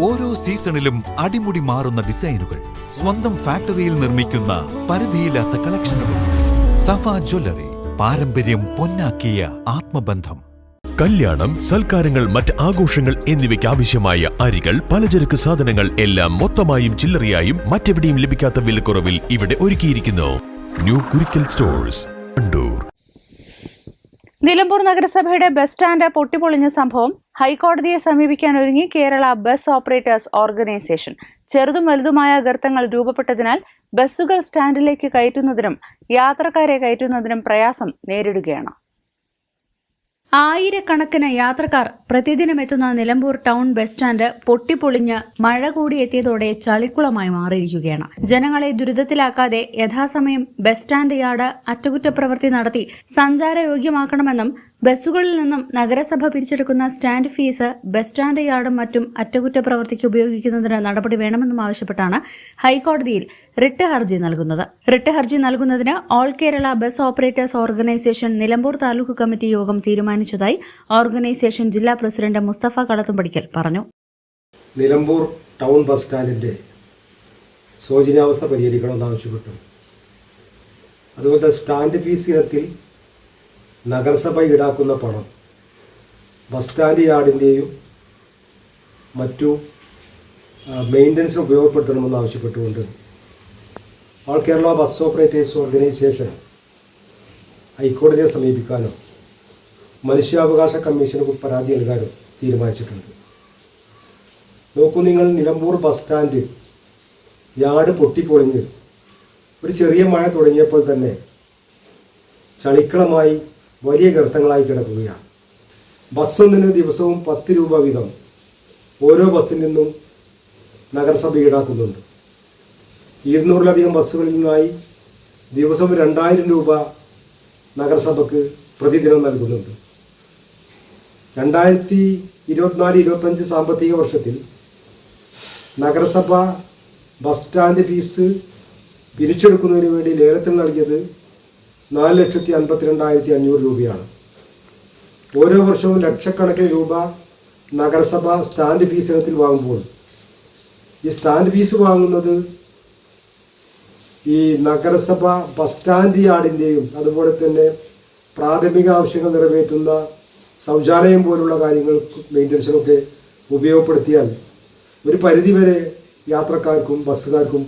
ഓരോ സീസണിലും അടിമുടി മാറുന്ന ഡിസൈനുകൾ സ്വന്തം ഫാക്ടറിയിൽ നിർമ്മിക്കുന്ന പരിധിയില്ലാത്ത കളക്ഷനുകൾ. സഫ ജ്വല്ലറി പാരമ്പര്യം പൊന്നാക്കിയ ആത്മബന്ധം. കല്യാണം സൽക്കാരങ്ങൾ മറ്റ് ആഘോഷങ്ങൾ എന്നിവയ്ക്ക് ആവശ്യമായ അരികൾ പലചരക്ക് സാധനങ്ങൾ എല്ലാം മൊത്തമായും ചില്ലറയായും മറ്റെവിടെയും ലഭിക്കാത്ത വിലക്കുറവിൽ ഇവിടെ ഒരുക്കിയിരിക്കുന്നു. ന്യൂ കുരിക്കൽ സ്റ്റോഴ്സ് കണ്ടൂർ നിലമ്പൂർ നഗരസഭയുടെ ബസ് സ്റ്റാൻഡ് പൊട്ടിപൊളിഞ്ഞ സംഭവം ഹൈക്കോടതിയെ സമീപിക്കാൻ ഒരുങ്ങി കേരള ബസ് ഓപ്പറേറ്റേഴ്സ് ഓർഗനൈസേഷൻ. ചെറുതും വലുതുമായ ഗർത്തങ്ങൾ രൂപപ്പെട്ടതിനാൽ ബസ്സുകൾ സ്റ്റാൻഡിലേക്ക് കയറ്റുന്നതിനും യാത്രക്കാരെ കയറ്റുന്നതിനും പ്രയാസം നേരിടുകയാണ്. ആയിരക്കണക്കിന് യാത്രക്കാർ പ്രതിദിനം എത്തുന്ന നിലമ്പൂർ ടൗൺ ബസ് സ്റ്റാൻഡ് പൊട്ടിപ്പൊളിഞ്ഞ് മഴ കൂടി എത്തിയതോടെ ചളിക്കുളമായി മാറിയിരിക്കുകയാണ്. ജനങ്ങളെ ദുരിതത്തിലാക്കാതെ യഥാസമയം ബസ് സ്റ്റാൻഡ് യാർഡ് അറ്റകുറ്റപ്രവൃത്തി നടത്തി സഞ്ചാരയോഗ്യമാക്കണമെന്നും ബസ്സുകളിൽ നിന്നും നഗരസഭ പിരിച്ചെടുക്കുന്ന സ്റ്റാൻഡ് ഫീസ് ബസ് സ്റ്റാൻഡ് യാർഡും മറ്റും അറ്റകുറ്റപ്രവർത്തിക്ക് ഉപയോഗിക്കുന്നതിന് നടപടി വേണമെന്നും ആവശ്യപ്പെട്ടാണ് ഹൈക്കോടതിയിൽ റിട്ട് ഹർജി നൽകുന്നത്. റിട്ട് ഹർജി നൽകുന്നതിന് all Kerala bus operators organisation Nilambur taluk committee യോഗം തീരുമാനിച്ചതായി ഓർഗനൈസേഷൻ ജില്ലാ പ്രസിഡന്റ് മുസ്തഫ കളത്തുംപടിക്കൽ പറഞ്ഞു. നിലമ്പൂർ ടൗൺ ബസ് സ്റ്റാൻഡിന്റെ ശോചനീയാവസ്ഥ പരിഹരിക്കണമെന്ന് ആവശ്യപ്പെട്ടു. അതുപോലെ സ്റ്റാൻഡ് ഫീസ് ഇനത്തിൽ നഗരസഭ ഈടാക്കുന്ന പണം ബസ് സ്റ്റാൻഡ് യാർഡിന്റെയും മറ്റു മെയിന്റനൻസിന് ഉപയോഗപ്പെടുത്തണമെന്ന് ആവശ്യപ്പെട്ടുകൊണ്ട് all Kerala bus operators organisation ഹൈക്കോടതിയെ സമീപിക്കാനോ മനുഷ്യാവകാശ കമ്മീഷന് പരാതി നൽകാനോ തീരുമാനിച്ചിട്ടുണ്ട്. നോക്കൂ നിങ്ങൾ നിലമ്പൂർ ബസ് സ്റ്റാൻഡ് യാർഡ് പൊട്ടിപ്പൊളിഞ്ഞ് ഒരു ചെറിയ മഴ തുടങ്ങിയപ്പോൾ തന്നെ ചളിക്കളമായി വലിയ ഗർത്തങ്ങളായി കിടക്കുകയാണ്. ബസ്സൊന്നിന് ദിവസവും പത്ത് രൂപ വീതം ഓരോ ബസ്സിൽ നിന്നും നഗരസഭ ഈടാക്കുന്നുണ്ട്. ഇരുന്നൂറിലധികം ബസ്സുകളിൽ നിന്നായി ദിവസം രണ്ടായിരം രൂപ നഗരസഭയ്ക്ക് പ്രതിദിനം നൽകുന്നുണ്ട്. രണ്ടായിരത്തി ഇരുപത്തിനാല് ഇരുപത്തഞ്ച് സാമ്പത്തിക വർഷത്തിൽ നഗരസഭ ബസ് സ്റ്റാൻഡ് ഫീസ് പിരിച്ചെടുക്കുന്നതിന് വേണ്ടി ലേലത്തിൽ നൽകിയത് നാല് ലക്ഷത്തി അൻപത്തിരണ്ടായിരത്തി അഞ്ഞൂറ് രൂപയാണ്. ഓരോ വർഷവും ലക്ഷക്കണക്കിന് രൂപ നഗരസഭ സ്റ്റാൻഡ് ഫീസ് ഇനത്തിൽ വാങ്ങുമ്പോൾ ഈ സ്റ്റാൻഡ് ഫീസ് വാങ്ങുന്നത് ഈ നഗരസഭ ബസ് സ്റ്റാൻഡ് യാർഡിന്റെയും അതുപോലെ തന്നെ പ്രാഥമിക ആവശ്യങ്ങൾ നിറവേറ്റുന്ന ശൗചാലയം പോലുള്ള കാര്യങ്ങൾ മെയിന്റനൻസിനൊക്കെ ഉപയോഗപ്പെടുത്തിയാൽ ഒരു പരിധിവരെ യാത്രക്കാർക്കും ബസ്സുകാർക്കും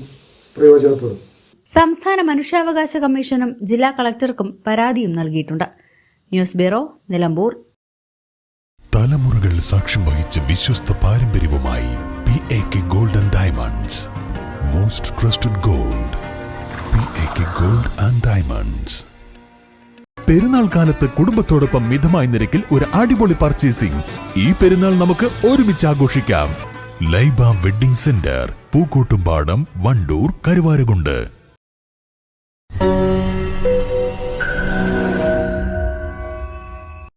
പ്രയോജനപ്പെടും. സംസ്ഥാന മനുഷ്യാവകാശ കമ്മീഷനും ജില്ലാ കളക്ടർക്കും പരാതിയും നൽകിയിട്ടുണ്ട്. News bureau Nilambur. തലമുറകൾ സാക്ഷ്യം വഹിച്ച വിശ്വസ്ത പാരമ്പര്യവുമായി P A K gold and diamonds most trusted gold P A K gold and diamonds Perunnal കാലത്ത് കുടുംബത്തോടൊപ്പം മിതമായ നിരക്കിൽ ഒരു അടിപൊളി പർച്ചേസിംഗ് ഈ പെരുന്നാൾ നമുക്ക് ഒരുമിച്ച് ആഘോഷിക്കാം. Laiba wedding centre Pookkottumpadam Wandoor Karuvarakundu.